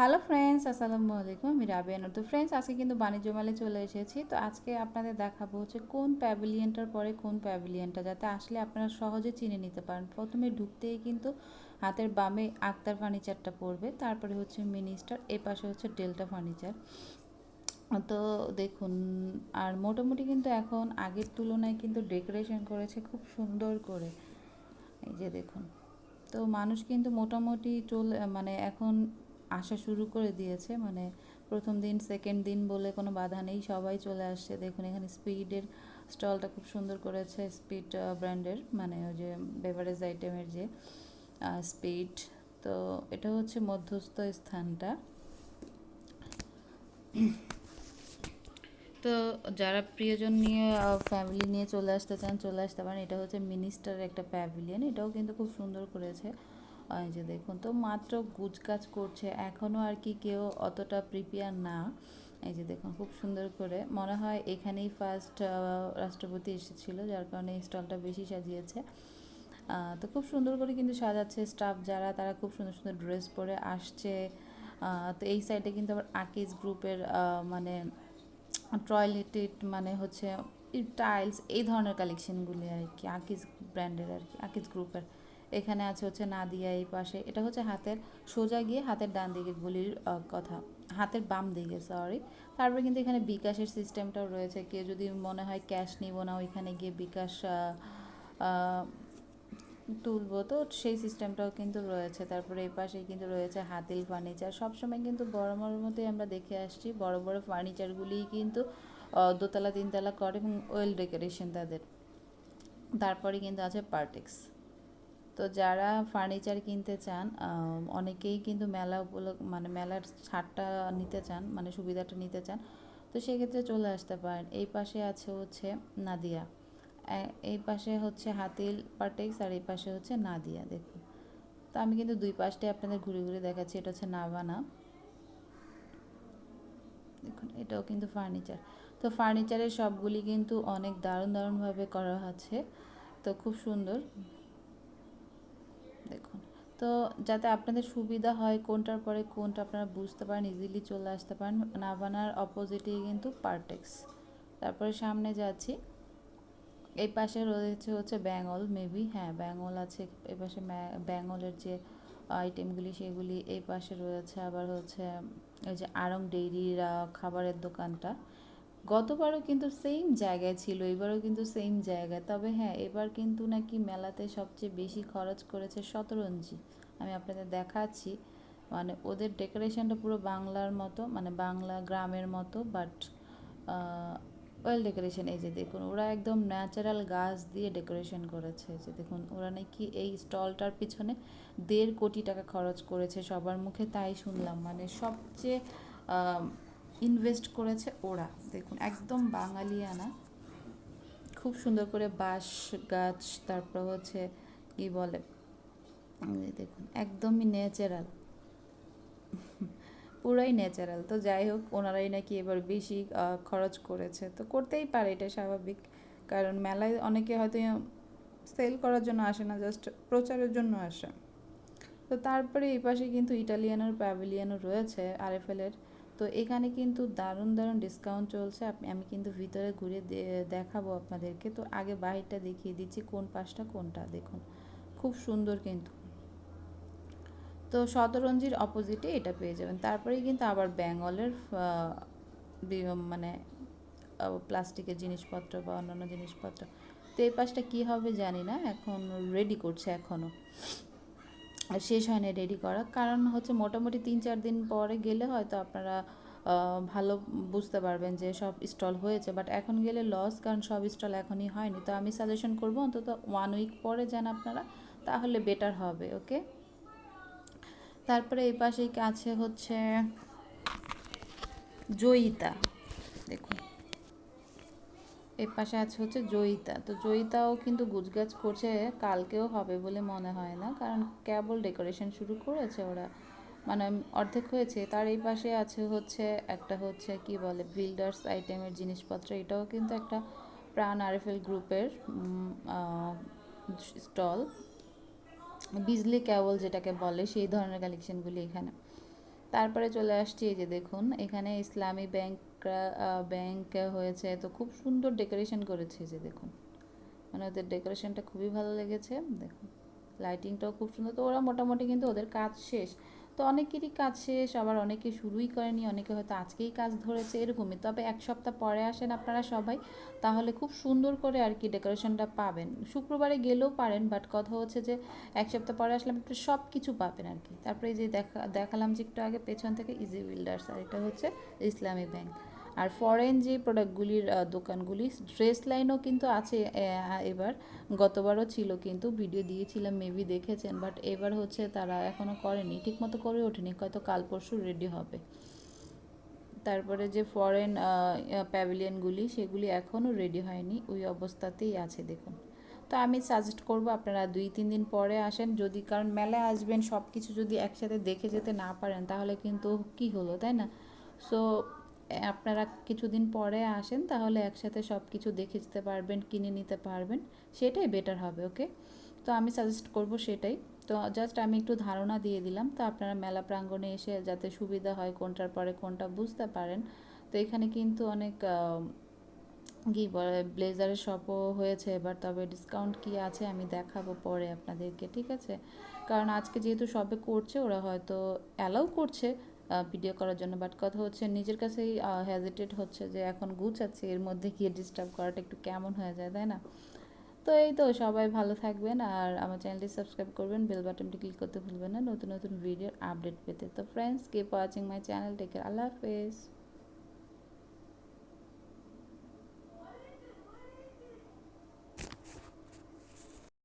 Hello friends আসসালামু আলাইকুম আমি রাবিয়া নতুন ফ্রেন্ডস আজকে কিন্তু বাণিজ্য মেলে চলে এসেছি। তো আজকে আপনাদের দেখাবো হচ্ছে কোন প্যাভিলিয়নটার পরে কোন প্যাভিলিয়নটা, যাতে আসলে আপনারা সহজে চিনে নিতে পারেন। প্রথমে ঢুকতেই কিন্তু হাতের বামে আক্তার ফার্নিচারটা পড়বে, তারপরে হচ্ছে মিনিস্টার, এ পাশে হচ্ছে ডেল্টা ফার্নিচার। তো দেখুন, আর মোটামুটি কিন্তু এখন আগের তুলনায় কিন্তু ডেকোরেশন করেছে খুব সুন্দর করে। এই যে দেখুন, তো মানুষ কিন্তু মোটামুটি চলে মানে এখন আসা শুরু করে দিয়েছে। মানে প্রথম দিন সেকেন্ড দিন বলে কোনো বাধা নেই, সবাই চলে আসছে। দেখুন, এখানে স্পিডের স্টলটা খুব সুন্দর করেছে স্পিড ব্র্যান্ডের মানে ওই যে বেভারেজ আইটেমের যে স্পিড। তো এটা হচ্ছে মধ্যস্থ স্থানটা। তো যারা প্রিয়জন নিয়ে ফ্যামিলি নিয়ে চলে আসতে চান, চলে আসতে পারেন। এটা হচ্ছে মিনিস্টার একটা প্যাভিলিয়ন এটাও কিন্তু খুব সুন্দর করেছে। এই যে দেখুন তো মাত্র গুজকাজ করছে এখনও আর কি কেউ অতটা প্রিপেয়ার না। এই যে দেখুন খুব সুন্দর করে, মনে হয় এখানেই ফার্স্ট রাষ্ট্রপতি এসেছিল, যার কারণে স্টলটা বেশি সাজিয়েছে। তো খুব সুন্দর করে কিন্তু সাজাচ্ছে স্টাফ যারা, তারা খুব সুন্দর সুন্দর ড্রেস পরে আসছে। তো এই সাইডে কিন্তু আবার আকিজ গ্রুপের মানে টয়লেটেড মানে হচ্ছে টাইলস এই ধরনের কালেকশনগুলি আর কি আকিজ ব্র্যান্ডের আর কি আকিজ গ্রুপের এখানে আছে হচ্ছে নাদিয়া এই পাশে। এটা হচ্ছে হাতের সোজা গিয়ে হাতের ডান দিকের গুলির কথা। হাতের বাম দিকে সরি তারপরে কিন্তু এখানে বিকাশের সিস্টেমটাও রয়েছে। কেউ যদি মনে হয় ক্যাশ নিব না, ওইখানে গিয়ে বিকাশ তুলবো। তো সেই সিস্টেমটাও কিন্তু রয়েছে। তারপরে এই পাশেই কিন্তু রয়েছে হাতিল ফার্নিচার সবসময় কিন্তু বড় বড় মতোই আমরা দেখে আসছি। বড় বড় ফার্নিচারগুলিই কিন্তু দোতলা, তিনতলা করে এবং ওয়েল ডেকোরেশন তাদের। তারপরে কিন্তু আছে পার্টেক্স তো যারা ফার্নিচার কিনতে চান অনেকেই কিন্তু মেলা উপলক্ষ মানে মেলার ছাড়টা নিতে চান মানে সুবিধাটা নিতে চান, তো সেক্ষেত্রে চলে আসতে পারেন। এই পাশে আছে হচ্ছে নাদিয়া। এই পাশে হচ্ছে হাতিল পার্টেক্স আর এই পাশে হচ্ছে নাদিয়া, দেখুন। তো আমি কিন্তু দুই পাশটাই আপনাদের ঘুরে ঘুরে দেখাচ্ছি, এটা হচ্ছে নাভানা। দেখুন, এটাও কিন্তু ফার্নিচার তো ফার্নিচারের সবগুলি কিন্তু অনেক দারুণ দারুণভাবে করা আছে, তো খুব সুন্দর। দেখুন। তো যাতে আপনাদের সুবিধা হয় কোনটার পরে কোনটা আপনারা বুঝতে পারেন ইজিলি চলে আসতে পারেন নাভানার অপোজিটে কিন্তু পার্টেক্স তারপরে সামনে যাচ্ছি, এই পাশে রয়েছে হচ্ছে ব্যাঙ্গল মেবি হ্যাঁ ব্যাঙ্গল আছে, এই পাশে ব্যাঙ্গলের যে আইটেমগুলি সেগুলি এই পাশে রয়েছে আবার হচ্ছে ওই যে আরং ডেইরির খাবারের দোকানটা। গতবারও কিন্তু সেম জায়গায় ছিল, এবারও কিন্তু সেম জায়গায়। তবে হ্যাঁ এবার কিন্তু নাকি মেলাতে সবচেয়ে বেশি খরচ করেছে শতরঞ্জি। আমি আপনাদের দেখাচ্ছি মানে ওদের ডেকোরেশনটা পুরো বাংলার মতো মানে বাংলা গ্রামের মতো বাট ওয়েল ডেকোরেশন এই যে দেখুন, ওরা একদম ন্যাচারাল গাছ দিয়ে ডেকোরেশন করেছে। যে দেখুন, ওরা নাকি এই স্টলটার পিছনে দেড় কোটি টাকা খরচ করেছে সবার মুখে, তাই শুনলাম। মানে সবচেয়ে ইনভেস্ট করেছে ওরা। দেখুন, একদম বাঙালিয়ানা। খুব সুন্দর করে বাঁশ গাছ, তারপর হচ্ছে কি বলে? দেখুন, একদমই ন্যাচারাল পুরাই ন্যাচারাল তো যাই হোক, ওনারাই নাকি এবার বেশি খরচ করেছে। তো করতেই পারে, এটা স্বাভাবিক। কারণ মেলায় অনেকে হয়তো সেল করার জন্য আসে না জাস্ট প্রচারের জন্য আসে। তো তারপরে এই পাশে কিন্তু ইটালিয়ানের প্যাভিলিয়ানও রয়েছে আরএফএলের তো এখানে কিন্তু দারুণ দারুণ ডিসকাউন্ট চলছে। আমি কিন্তু ভিতরে ঘুরে দেখাবো আপনাদেরকে। তো আগে বাহিরটা দেখিয়ে দিচ্ছি, কোন পাশটা কোনটা, দেখুন। খুব সুন্দর কিন্তু। তো শতরঞ্জির অপোজিটে এটা পেয়ে যাবেন। তারপরেই কিন্তু আবার বেঙ্গলের মানে প্লাস্টিকের জিনিসপত্র বা অন্যান্য জিনিসপত্র। তো এই পাশটা কী হবে জানি না, এখন রেডি করছে এখনও শেষ হয়নি রেডি করা। কারণ হচ্ছে মোটামুটি তিন চার দিন পরে গেলে হয়তো আপনারা ভালো বুঝতে পারবেন যে সব স্টল হয়েছে। বাট এখন গেলে লস কারণ সব স্টল এখনই হয়নি। তো আমি সাজেশন করব অন্তত ওয়ান উইক পরে যান আপনারা, তাহলে বেটার হবে ওকে তারপরে এই পাশেই আছে হচ্ছে জয়িতা। দেখুন। এর পাশে আছে হচ্ছে জয়িতা। তো জয়িতাও কিন্তু গুজগাছ করছে, কালকেও হবে বলে মনে হয় না। কারণ কেবল ডেকোরেশন শুরু করেছে ওরা। মানে অর্ধেক হয়েছে। তার এই পাশে আছে হচ্ছে একটা হচ্ছে কি বলে বিল্ডার্স আইটেমের জিনিসপত্র। এটাও কিন্তু একটা প্রাণ আরএফএল গ্রুপের স্টল বিজলি কেবল যেটাকে বলে, সেই ধরনের কালেকশনগুলি এখানে। তারপরে চলে আসছি এই যে দেখুন, এখানে ইসলামী ব্যাংক ব্যাংক হয়েছে, তো খুব সুন্দর ডেকোরেশন করেছে যে দেখুন। মানে ওদের ডেকোরেশনটা খুবই ভালো লেগেছে, দেখুন। লাইটিংটাও খুব সুন্দর, তো ওরা মোটামুটি কিন্তু ওদের কাজ শেষ। তো অনেকেরই কাজ শেষ, আবার অনেকে শুরুই করেনি, অনেকে হয়তো আজকেই কাজ ধরেছে, এরকমই। তবে এক সপ্তাহ পরে আসেন আপনারা সবাই, তাহলে খুব সুন্দর করে আর কি ডেকোরেশনটা পাবেন। শুক্রবারে গেলেও পারেন বাট কথা হচ্ছে যে এক সপ্তাহ পরে আসলে আপনি সব কিছু পাবেন আর কি। তারপরে যে দেখা, দেখালাম যে একটু আগে পেছন থেকে ইজি বিল্ডার্স আর এটা হচ্ছে ইসলামী ব্যাংক আর ফরেন যে প্রোডাক্টগুলির দোকানগুলি ড্রেস লাইনও কিন্তু আছে এবার। গতবারও ছিল কিন্তু ভিডিও দিয়েছিলাম মেবি দেখেছেন বাট এবার হচ্ছে তারা এখনও করেনি, ঠিকমতো করে ওঠেনি, হয়তো কাল পরশু রেডি হবে। তারপরে যে ফরেন প্যাভিলিয়নগুলি সেগুলি এখনও রেডি হয়নি, ওই অবস্থাতেই আছে, দেখুন। তো আমি সাজেস্ট করব, আপনারা দুই, তিন দিন পরে আসেন, যদি, কারণ মেলায় আসবেন সব কিছু যদি একসাথে দেখে যেতে না পারেন, তাহলে কিন্তু কি হলো, তাই না? সো আপনারা কিছুদিন পরে আসেন, তাহলে একসাথে সব কিছু দেখে যেতে পারবেন, কিনে নিতে পারবেন, সেটাই বেটার হবে ওকে তো আমি সাজেস্ট করব সেটাই। তো জাস্ট আমি একটু ধারণা দিয়ে দিলাম, তো আপনারা মেলা প্রাঙ্গণে এসে যাতে সুবিধা হয়, কোনটার পরে কোনটা বুঝতে পারেন। তো এখানে কিন্তু অনেক কি বলে ব্লেজারের শপও হয়েছে, এবার তবে ডিসকাউন্ট কি আছে আমি দেখাবো পরে আপনাদেরকে, ঠিক আছে? কারণ আজকে যেহেতু সবে করছে, ওরা হয়তো অ্যালাউ করছে ভিডিও করার জন্য। বাট কথা হচ্ছে, নিজের কাছেই হ্যাজিটেট হচ্ছে যে এখন গুছাচ্ছে, এর মধ্যে গিয়ে ডিস্টার্ব করাটা একটু কেমন হয়ে যায়, তাই না? তো এই তো, সবাই ভালো থাকবেন আর আমার চ্যানেলটি সাবস্ক্রাইব করবেন বেল বাটনটি ক্লিক করতে ভুলবেন না, নতুন নতুন ভিডিওর আপডেট পেতে। তো friends keep watching my channel take আল্লাহ হাফেজ।